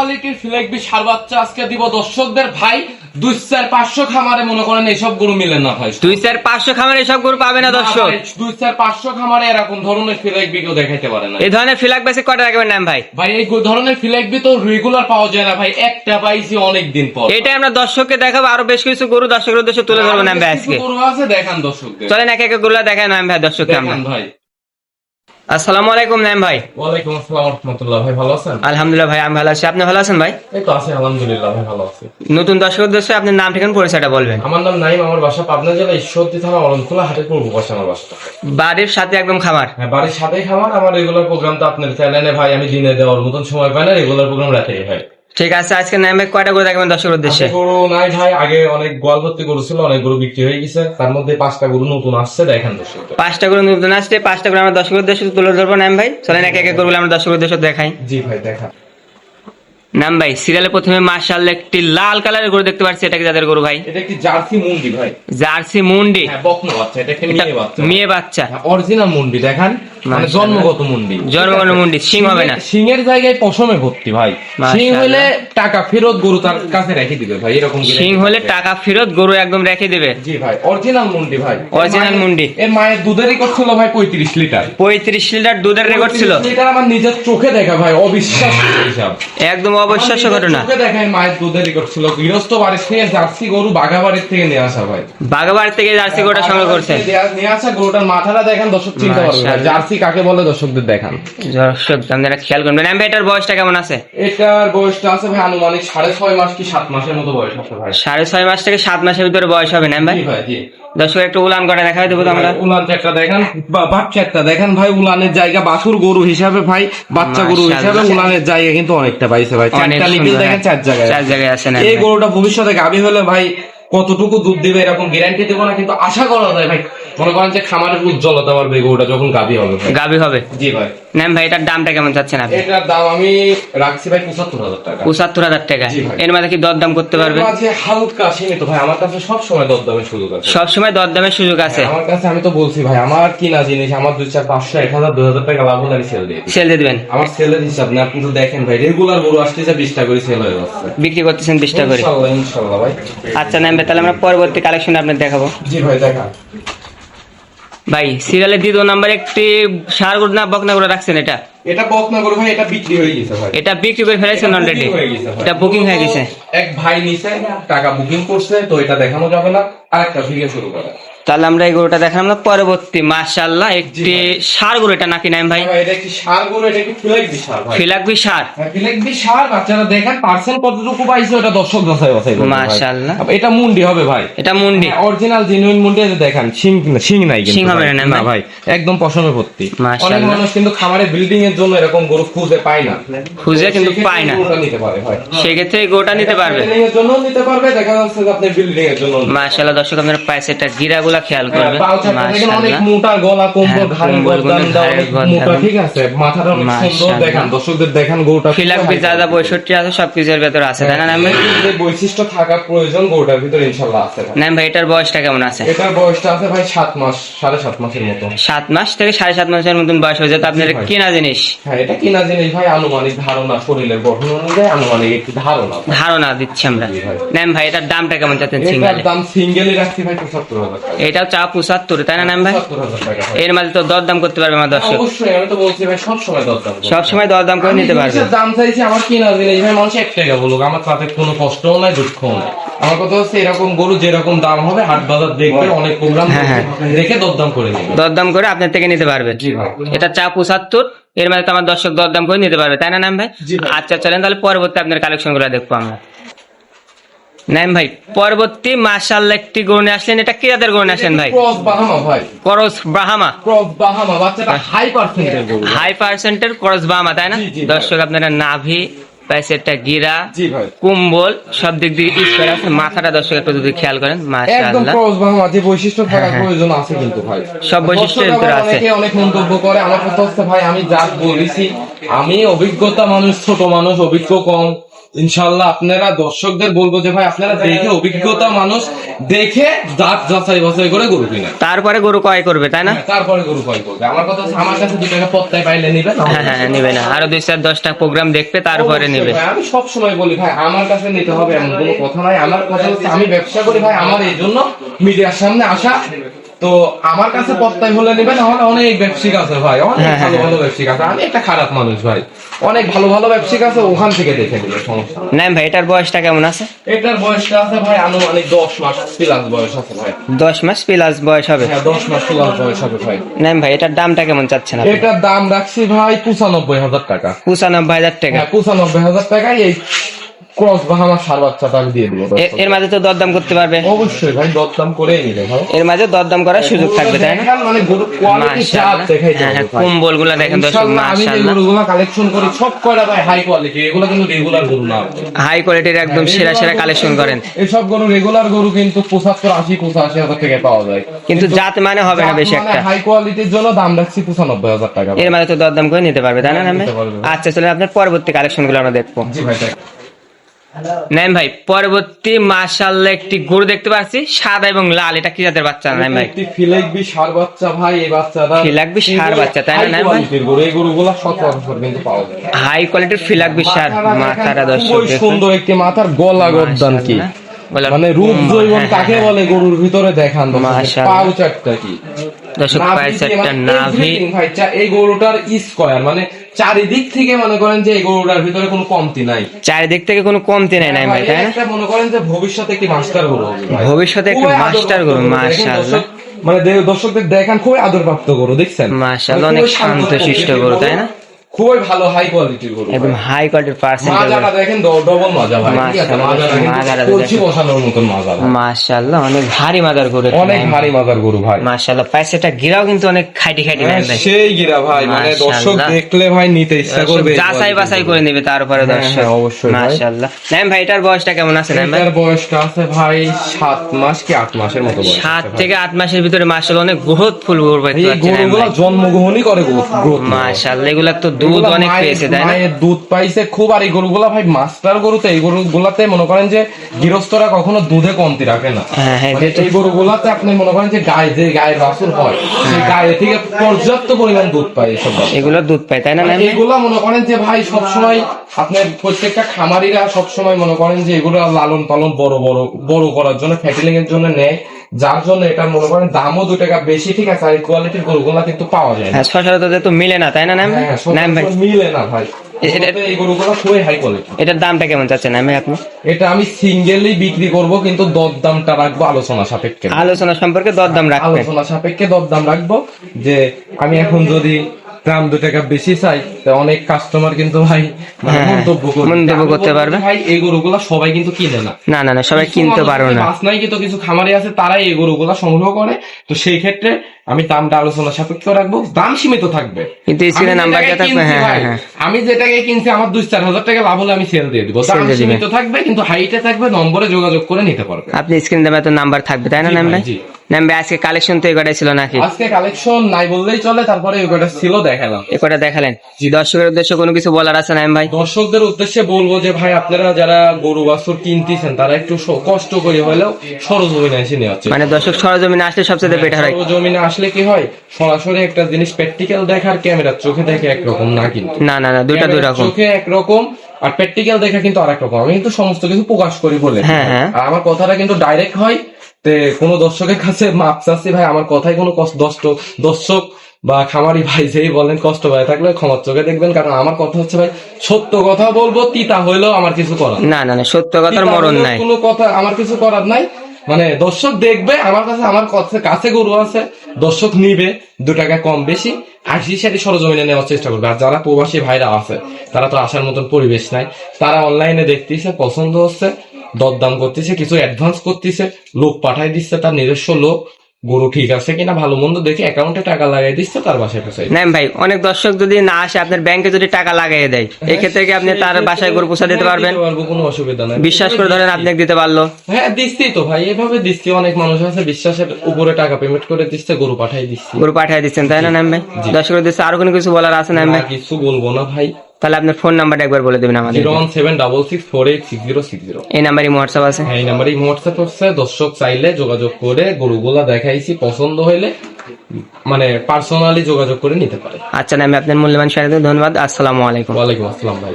কোয়ালিটির ফিলেকবি সার বাচ্চা আজকে দিব দর্শকদের। ভাই দুই চার পাঁচশো খামারে মনে করেন এইসব গরু মিলে না ভাই। দুই চার পাঁচশো খামার এসব গরু পাবে না দর্শক। দুই চার পাঁচশো খামারে এরকম ধরনের ফিলেকবি কেউ দেখাইতে পারে না। এই ধরনের ফিলাক বেসে কটা রাখবেন নাম ভাই? ভাই এই ধরনের ফিলেকবি তো রেগুলার পাওয়া যায় না ভাই। একটা পাইছি অনেক দিন পর। এটাই আমরা দর্শককে দেখাবো। আরও বেশ কিছু গরু দর্শকের উদ্দেশ্যে তুলে ধরবো নাম ভাই আজকে। গরু আছে দেখান দর্শকদের। চলেন এক এক গরু দেখায় নাম ভাই দর্শককে আমরা। ভাই। আসসালামু আলাইকুম নাইম ভাই। ওয়ালাইকুম আসসালাম রহমতুল্লাহ। ভাই ভালো আছেন? আলহামদুলিল্লাহ ভাই আমি ভালো আছি। আপনি ভালো আছেন ভাই? এই তো আছি আলহামদুলিল্লাহ ভাই ভালো আছি। নতুন দর্শক উদ্দেশ্যে আপনার নাম ঠিকানা পরিচয়টা বলবেন। আমার নাম নাইম আমার বাসা পাবনা জেলা ঈশ্বরদী থানা অরণখোলা হাটের পূর্ব পাশে আমার বাসা। বাড়ির সাথে একদম খামার? হ্যাঁ বাড়ির সাথেই খামার আমার রেগুলার প্রোগ্রাম তো আপনার চ্যানেলে ভাই আমি দিনে দেওয়ার মতন সময় পাই না রেগুলার প্রোগ্রাম রাতেই ভাই ঠিক আছে আজকে নামে ভাই কয়টা গরু দেখবেন দর্শকের উদ্দেশ্যে? দেশে গরু নাই ভাই আগে অনেক গোয়াল ভর্তি গরু ছিল অনেক গরু বিক্রি হয়ে গেছে তার মধ্যে পাঁচটা গরু নতুন আসছে দেখেন দর্শক। পাঁচটা গরু নতুন আসছে পাঁচটা গরু আমরা দর্শকের দেশে তুলে ধরবো নাম ভাই। চলেন এক এক গরুগুলো আমরা দর্শকের দেশে দেখাই। জি ভাই দেখা নাম ভাই সিরিয়ালে প্রথমে মার্শাল একটি লাল কালারের গরু দেখতে পাচ্ছি এটা কি যাদের গরু ভাই? এটা একটি জার্সি মুন্ডি ভাই? জার্সি মুন্ডি। হ্যাঁ বকনা বাচ্চা এটা একটা মেয়ে বাচ্চা? মেয়ে বাচ্চা। অরিজিনাল মুন্ডি দেখান। মানে জন্মগত মুন্ডি। জন্মগত মুন্ডি, শিং হবে না। সিংয়ের জায়গায় পশমে ভর্তি ভাই। সিং হলে টাকা ফেরত গরু তার কাছে রেখে দিবে ভাই এরকম সিং হলে টাকা ফেরত গরু একদম রেখে দেবে। জি ভাই অরিজিনাল মুন্ডি ভাই। এর মায়ের- মুন্ডি। এর মায়ের দুধের রেকর্ড ছিল ভাই পঁয়ত্রিশ লিটার। পঁয়ত্রিশ লিটার দুধের রেকর্ড ছিল। 35 লিটার আমার নিজের চোখে দেখা ভাই অবিশ্বাস্য হিসাব। একদম অবিশ্বাস্য ঘটনা। চোখে দেখা এই মায়ের দুধের রেকর্ড ছিল গৃহস্থ বাড়ির থেকে জার্সি গরু বাগাবাড়ির থেকে নিয়ে আসা ভাই। থেকে জার্সি গরুটা সংগ্রহ করছে নিয়ে আসা গরুটার মাথাটা দেখেন দর্শক চিনতে। মাশাআল্লাহ। জার্সি কাকে বলে দর্শকদের দেখান। দর্শক আপনারা খেয়াল করবেন ভাই এটার বয়সটা কেমন আছে? এটার বয়সটা আছে ভাই আনুমানিক সাড়ে ছয় মাস কি সাত মাসের মতো বয়স আছে ভাই। সাড়ে ছয় মাস থেকে সাত মাসের ভিতরে বয়স হবে ভাই জি ভাই জি। দর্শক একটু উলান কটা দেখা দেবো আমরা। উলান চারটা দেখেন। বাচ্চা একটা দেখেন ভাই উলানের জায়গা বাছুর গরু হিসাবে ভাই বাচ্চা গরু হিসাবে উলানের জায়গা কিন্তু অনেকটা পাইছে ভাই। চারটা লিপিল দেখেন চার জায়গায়। চার জায়গায় আছে না এই গরুটা ভবিষ্যতে গাভী হলে ভাই কতটুকু দুধ দিবে এরকম গ্যারান্টি দেবো না কিন্তু আশা করা যায় ভাই মনে করেন যে খামারের উজ্জ্বলতা পারবে গরুটা যখন গাভী হবে। গাবি হবে? জি ভাই। নাম ভাই এটার দামটা কেমন চাচ্ছেন আপনি? এটার দাম আমি রাখছি ভাই পঁচাত্তর হাজার টাকা। পঁচাত্তর হাজার টাকা। এর মধ্যে কি দরদাম করতে পারবে মাঝে হালকা সীমিত ভাই আমার কাছে সব সময় দরদামের সুযোগ আছে। দরদামের সুযোগ আছে। আমার কাছে আমি তো বলছি ভাই আমার কিনা জিনিস আমার দুই চার পাঁচশো এক হাজার দুই হাজার টাকা লাভ হলে আমি সেল দিয়ে সেল দিয়ে দিবেন? আমার সেলের হিসাব না আপনি তো দেখেন ভাই রেগুলার গরু আসতেছে বিশটা করে সেল হয়ে যাচ্ছে। বিক্রি করতেছেন বিশটা করে। ভাই। আচ্ছা ভাই তাহলে আমরা পরবর্তী কালেকশন আপনার দেখাবো। জি ভাই দেখা। ভাই সিরিয়ালের দ্বিতীয় নাম্বার একটি সার গরু না বকনা করে রাখছেন এটা? এটা বকনা গরু করে ভাই এটা বিক্রি হয়ে গেছে ভাই। এটা বিক্রি করে ফেলেছেন অলরেডি। এটা বুকিং হয়ে গেছে? এক ভাই নিছে টাকা বুকিং করছে তো এটা দেখানো যাবে না। আরেকটা ভিডিও শুরু করে। তাহলে আমরা এই গরুটা দেখালাম না পরবর্তী মাশাআল্লাহ একটি সার গরু এটা নাকি নাম ভাই? এটা সার গরু? এটা কি ফিলাইবি সার ভাই? ফিলাকবি সার। হ্যাঁ, ফিলাইবি সার বাচ্চারা দেখেন পার্সেন্ট কতটুকু পাইছে ওটা দর্শক যাচাই বাছাই। মাশাআল্লাহ। এটা মুন্ডি হবে ভাই। এটা মুন্ডি। অরিজিনাল জেনুইন মুন্ডি দেখেন শিং শিং নাই কিন্তু শিং হবে না, ভাই? একদম পশমে ভর্তি। অনেক মানুষ কিন্তু খামারে বিল্ডিং এর জন্য এরকম গরু খুঁজে পায় না। খুঁজে কিন্তু সেক্ষেত্রে পায় না। নিতে পারে ভাই। সেক্ষেত্রে এই গরুটা নিতে পারবে। বিল্ডিং এর জন্য নিতে পারবে দেখা যাচ্ছে আপনি বিল্ডিং এর জন্য মাশাআল্লাহ দর্শক আপনারা পাইছে এটা গিরাগুলা খেয়াল করবে। হ্যাঁ, দেখেন অনেক মোটা গলা কম্বল হ্যাঁ। মোটা ঠিক আছে। মাথাটা অনেক সুন্দর। দেখান দর্শকদের দেখান গরুটা যা যা আছে সবকিছুর ভেতরে আছে। তাই না নাম যে বৈশিষ্ট্য থাকা প্রয়োজন গরুটার ভিতরে ইনশাল্লাহ আছে। নাম ভাই এটার বয়সটা কেমন আছে? এটার বয়সটা আছে ভাই সাত মাস সাড়ে সাত মাসের মতো। সাত মাস থেকে মাসের মতন বয়স হয়ে আপনার জি ভাই। কেনা জিনিস? হ্যাঁ এটা কিনা জিনিস ভাই আনুমানিক ধারণা শরীরের গঠন অনুযায়ী আনুমানিক একটি ধারণা। ধারণা দিচ্ছি আমরা। ভাই। এটার দামটা কেমন চাচ্ছেন এটার দাম সিঙ্গেলই রাখছি ভাই টাকা। এটাও চা পঁচাত্তর তাই না নাম ভাই। এর মাঝে তো দরদাম করতে পারবে আমার দর্শক। অবশ্যই আমি তো বলছি ভাই সব সময় দরদাম সব সময় দরদাম করে নিতে পারবে। দাম চাইছি আমার কিনা জিনিস ভাই মানুষ এক টাকা বলুক আমার তাতে কোনো কষ্টও নাই দুঃখও নাই। আমার কথা হচ্ছে এরকম গরু যেরকম দাম হবে হাট বাজার দেখবে অনেক প্রোগ্রাম হ্যাঁ, হ্যাঁ। দেখে দরদাম করে নেবে। দরদাম করে আপনার থেকে নিতে পারবে। এটা চা পঁচাত্তর এর মাঝে তো আমার দর্শক দরদাম করে নিতে পারবে তাই না নাম ভাই। আচ্ছা চলেন তাহলে পরবর্তী আপনার কালেকশনগুলো দেখব আমরা। নাম ভাই পরবর্তী মাসাল্লাহ একটি গরু নিয়ে আসলেন। এটা কি জাতের নিয়ে ভাই? ক্রস বাহামা ভাই। করস ব্রাহামা ক্রস বাহামা বাচ্চাটা হাই পার্সেন্টের গরু। হাই পার্সেন্টের করস বাহামা তাই না? দর্শক আপনারা নাভি পাইছে একটা গিরা কুম্বল সব দিক দিয়ে আছে। মাথাটা দর্শক একটু যদি খেয়াল করেন মাশাআল্লাহ। বৈশিষ্ট্য হ্যাঁ, হ্যাঁ। প্রয়োজন আছে কিন্তু ভাই। সব বৈশিষ্ট্য ভিতরে আছে। অনেকে অনেক মন্তব্য করে আমার কথা হচ্ছে ভাই আমি যা বলেছি আমি অভিজ্ঞতা মানুষ ছোট মানুষ অভিজ্ঞ কম। ইনশাল্লাহ আপনারা দর্শকদের বলব যে ভাই আপনারা দেখে অভিজ্ঞতা মানুষ দেখে দাঁত যাচাই বাছাই করে গরু কিনা তারপরে গরু ক্রয় করবে তাই না? তারপরে গরু কয় করবে। আমার কথা হচ্ছে আমার কাছে দু টাকা পত্তায় পাইলে নিবে হ্যাঁ হ্যাঁ হ্যাঁ, নিবে না। আরও দুই চার দশটা প্রোগ্রাম দেখবে তারপরে নিবে। আমি সব সময় বলি ভাই আমার কাছে নিতে হবে এমন কোনো কথা নাই। আমার কথা হচ্ছে আমি ব্যবসা করি ভাই আমার এই জন্য মিডিয়ার সামনে আসা তো আমার কাছে পত্তায় হলে নেবেন আমার অনেক ব্যবসায়িক আছে ভাই অনেক হ্যাঁ, হ্যাঁ, ভালো ভালো ব্যবসায়িক আছে। আমি একটা খারাপ মানুষ ভাই অনেক ভালো ভালো ব্যবসায়িক আছে ওখান থেকে দেখে নিবে সমস্যা নেই। ভাই এটার বয়সটা কেমন আছে? এটার বয়সটা আছে ভাই আনুমানিক দশ মাস প্লাস বয়স আছে ভাই। দশ মাস প্লাস বয়স হবে? হ্যাঁ দশ মাস প্লাস বয়স হবে ভাই। নাইম ভাই এটার দামটা কেমন চাচ্ছেন আপনি? এটার দাম রাখছি ভাই পঁচানব্বই হাজার টাকা। পঁচানব্বই হাজার টাকা। হ্যাঁ পঁচানব্বই হাজার টাকায় এই ক্রস বা আমার সার বাচ্চাটা আমি দিয়ে দেবো এর- মাঝে তো দরদাম করতে পারবে। অবশ্যই ভাই দরদাম করেই ভাই এর মাঝে দরদাম করার সুযোগ থাকবে তাই না? মানে গরু কোয়ালিটি চাপ দেখাই হ্যাঁ হ্যাঁ কম্বলগুলা দেখেন দর্শক আমি যে গরুগুলো কালেকশন করি সব কয়টা ভাই হাই কোয়ালিটি এগুলো কিন্তু রেগুলার গরু না। হাই কোয়ালিটির একদম সেরা সেরা কালেকশন করেন। এসব গরু রেগুলার গরু কিন্তু পঁচাত্তর আশি পঁচাশি হাজার টাকা পাওয়া যায়। কিন্তু জাত মানে হবে না বেশি একটা। হাই কোয়ালিটির জন্য দাম রাখছি পঁচানব্বই হাজার টাকা এর মাঝে তো দরদাম করে নিতে পারবে তাই না। আচ্ছা চলে আপনার পরবর্তী কালেকশনগুলো আমরা দেখব। জি ভাই। নাইম ভাই পরবর্তী মাশাল্লাহ একটি গরু দেখতে পাচ্ছি সাদা এবং লাল এটা কি জাতের বাচ্চা নাইম ভাই? একটি ফিলাকবি সার বাচ্চা ভাই এই বাচ্চাটা ফিলাকবি সার বাচ্চা, তাই না, নাইম ভাই? গরু এই গরুগুলো সচরাচর কিন্তু পাওয়া যায়। হাই কোয়ালিটির ফিলাকবি বিশার মাথাটা দর্শক সুন্দর একটি মাথার গলা গদ্দান কি। মাশাআল্লাহ। মানে রূপ জৈবন হ্যাঁ, কাকে হ্যাঁ, বলে গরুর ভিতরে দেখান পাউ চারটা কি? দর্শক পায়ের চারটা মানে নাভি। এই গরুটার স্কোয়ার মানে চারিদিক থেকে মনে করেন যে এই গরুটার ভিতরে কোনো কমতি নাই। চারিদিক থেকে কোনো কমতি নাই নাইম ভাই তাই না মনে করেন যে ভবিষ্যতে একটি মাস্টার গরু ভবিষ্যতে একটি মাস্টার গরু, মাশাআল্লাহ। মানে দর্শকদের দেখান খুবই আদরপ্রাপ্ত গরু দেখছেন? মাশাআল্লাহ, মানে অনেক শান্ত প্রকৃতির গরু, তাই না? খুবই ভালো হাই কোয়ালিটির গরু একদম হাই কোয়ালিটির পার্সেন্ট মাজাটা দেখেন ডবল মাজা ভাই মাজাটা কলসি বসানোর মতন মাজা মাশাআল্লাহ অনেক ভারী মাদার গরু অনেক ভারী মাজার গরু ভাই। মাশাআল্লাহ পায়েসটা গিরাও কিন্তু অনেক খাইটি খাইটি হ্যাঁ, ভাই সেই গিরা ভাই মানে দর্শক দেখলে ভাই নিতে ইচ্ছা করবে যাচাই বাছাই করে নিবে তারপরে হ্যাঁ, দর্শক। হ্যাঁ, অবশ্যই মাশাআল্লাহ। ভাই এটার বয়সটা কেমন আছে নাইম ভাই? এটার বয়সটা আছে ভাই সাত মাস কি আট মাসের মতো বয়স সাত আছে ভাই। থেকে আট মাসের ভিতরে মাশাআল্লাহ অনেক গ্রোথ ফুল গরু এই পাচ্ছি নাইম গরুগুলো ভাই। জন্মগ্রহণই করে গ্রোথ মাশাআল্লাহ এগুলা তো দুধ অনেক পেয়েছে তাই না? দুধ পাইছে খুব আর এই গরুগুলা ভাই মাস্টার গরুতে এই গরুগুলাতে মনে করেন যে গৃহস্থরা কখনো দুধে কমতি রাখে না। হ্যাঁ, হ্যাঁ, মানে এই গরুগুলাতে আপনি মনে করেন যে গায়ে যে বাছুর হয় সেই গায়ে থেকে পর্যাপ্ত পরিমাণ দুধ পায় এসব এগুলো দুধ পায় তাই না মানে এগুলা মনে করেন যে ভাই সবসময় আপনার প্রত্যেকটা খামারিরা সবসময় মনে করেন যে এগুলো লালন পালন বড় বড় বড় করার জন্য ফ্যাটিলিং এর জন্য নেয়। যার জন্য এটা মনে করেন দামও দু টাকা বেশি ঠিক আছে? আর কোয়ালিটির গরুগুলা কিন্তু পাওয়া যায় না। হ্যাঁ সচরাচর তো মিলে না তাই না ভাই হ্যাঁ, ভাই। মিলে না ভাই। এই গরুগুলো খুবই হাই কোয়ালিটি এটার দামটা কেমন আপনি? এটা আমি সিঙ্গেলই বিক্রি করব কিন্তু দরদামটা রাখব আলোচনা সাপেক্ষে। আলোচনা সম্পর্কে দরদাম রাখব আলোচনা সাপেক্ষে দরদাম রাখব যে আমি এখন যদি দাম দু টাকা বেশি চাই তা অনেক কাস্টমার কিন্তু ভাই মানে হ্যাঁ, মন্তব্য মন্তব্য করতে পারবে। ভাই এই গরুগুলা সবাই কিন্তু কিনে না। না না না সবাই কিনতে পারো না। নাই কিন্তু কিছু খামারে আছে তারাই এই গরুগুলা সংগ্রহ করে। তো সেই ক্ষেত্রে আমি দামটা আলোচনা সাপেক্ষ রাখব দাম সীমিত থাকবে। কিন্তু নাম্বার যে থাকবে হ্যাঁ হ্যাঁ হ্যাঁ। আমি যে টাকায় কিনছি আমার দুই চার হাজার টাকা লাভ হলে আমি সেল দিয়ে দিব। দাম। সীমিত থাকবে কিন্তু হাইটে থাকবে নম্বরে যোগাযোগ করে নিতে পারবে। আপনি স্ক্রিন দেবে তো নাম্বার থাকবে তাই না জি নাম ভাই, ভাই জি। নাম ভাই আজকে কালেকশন তো ছিল নাকি? আজকে কালেকশন নাই বললেই চলে তারপরে ছিল দেখালাম। দেখালেন। দর্শকের উদ্দেশ্যে কোনো কিছু বলার আছে নাইম ভাই? দর্শকদের উদ্দেশ্যে বলব যে ভাই আপনারা যারা গরু বাছুর কিনতেছেন তারা একটু কষ্ট করে হলেও সরজমিনে এসে নেওয়া মানে দর্শক সরজমিনে আসলে সবচেয়ে বেটার হয়। সরজমিনে আসলে কি হয়? সরাসরি একটা জিনিস প্র্যাকটিক্যাল দেখার ক্যামেরার চোখে দেখে একরকম না কিন্তু। না না না দুইটা দুই রকম চোখে একরকম আর প্র্যাকটিক্যাল দেখা কিন্তু আরেক রকম আমি কিন্তু সমস্ত কিছু প্রকাশ করি বলে। হ্যাঁ, হ্যাঁ। আর আমার কথাটা কিন্তু ডাইরেক্ট হয় তে কোনো দর্শকের কাছে মাপ চাচ্ছি ভাই আমার কথায় কোনো কষ্ট দর্শক দর্শক বা খামারি ভাই যেই বলেন কষ্ট পায় থাকলে ক্ষমার চোখে দেখবেন। কারণ আমার কথা হচ্ছে ভাই সত্য কথা বলব তিতা হইলেও আমার কিছু করার না না না সত্য কথার মরণ নাই। কোনো কথা আমার কিছু করার নাই। মানে দর্শক দেখবে, আমার কাছে আমার কাছে গরু আছে, দর্শক নিবে, দু টাকা কম বেশি আশি সারি সরজমিনে নেওয়ার চেষ্টা করবে। আর যারা প্রবাসী ভাইরা আছে, তারা তো আসার মতন পরিবেশ নাই, তারা অনলাইনে দেখতেছে, পছন্দ হচ্ছে, দরদাম করতেছে, কিছু অ্যাডভান্স করতেছে, লোক পাঠাই দিচ্ছে, তার নিজস্ব লোক। গরু ঠিক আছে কিনা ভালো মন্দ দেখে অ্যাকাউন্টে টাকা লাগাই দিচ্ছে তার বাসায় পৌঁছাই নাইম ভাই অনেক দর্শক যদি না আসে আপনার ব্যাংকে যদি টাকা লাগাই দেয় এক্ষেত্রে কি আপনি তার বাসায় গরু পোষা দিতে হ্যাঁ, পারবেন? পারব কোনো অসুবিধা নাই। বিশ্বাস করে ধরেন আপনি দিতে পারল। হ্যাঁ দিচ্ছি তো ভাই এভাবে দিচ্ছি অনেক মানুষ আছে বিশ্বাসের উপরে টাকা পেমেন্ট করে দিচ্ছে গরু পাঠাই দিচ্ছি। গরু পাঠিয়ে দিচ্ছেন তাই না নাইম ভাই? দর্শকের উদ্দেশ্যে আরও কোনো কিছু বলার আছে না ভাই? কিছু বলব না ভাই। তাহলে আপনার ফোন নাম্বারটা একবার বলে দেবেন আমাদের zero one seven double six four eight six zero. Six zero এই নাম্বারই হোয়াটসঅ্যাপ আছে। হ্যাঁ এই নাম্বারে হোয়াটসঅ্যাপ আছে। দর্শক চাইলে যোগাযোগ করে গরুগুলা দেখাইছি পছন্দ হইলে মানে পার্সোনালি যোগাযোগ করে নিতে পারে। আচ্ছা না আমি আপনার মূল্যবান সাথে ধন্যবাদ। আসসালামু আলাইকুম। ওয়ালাইকুম আসসালাম ভাই।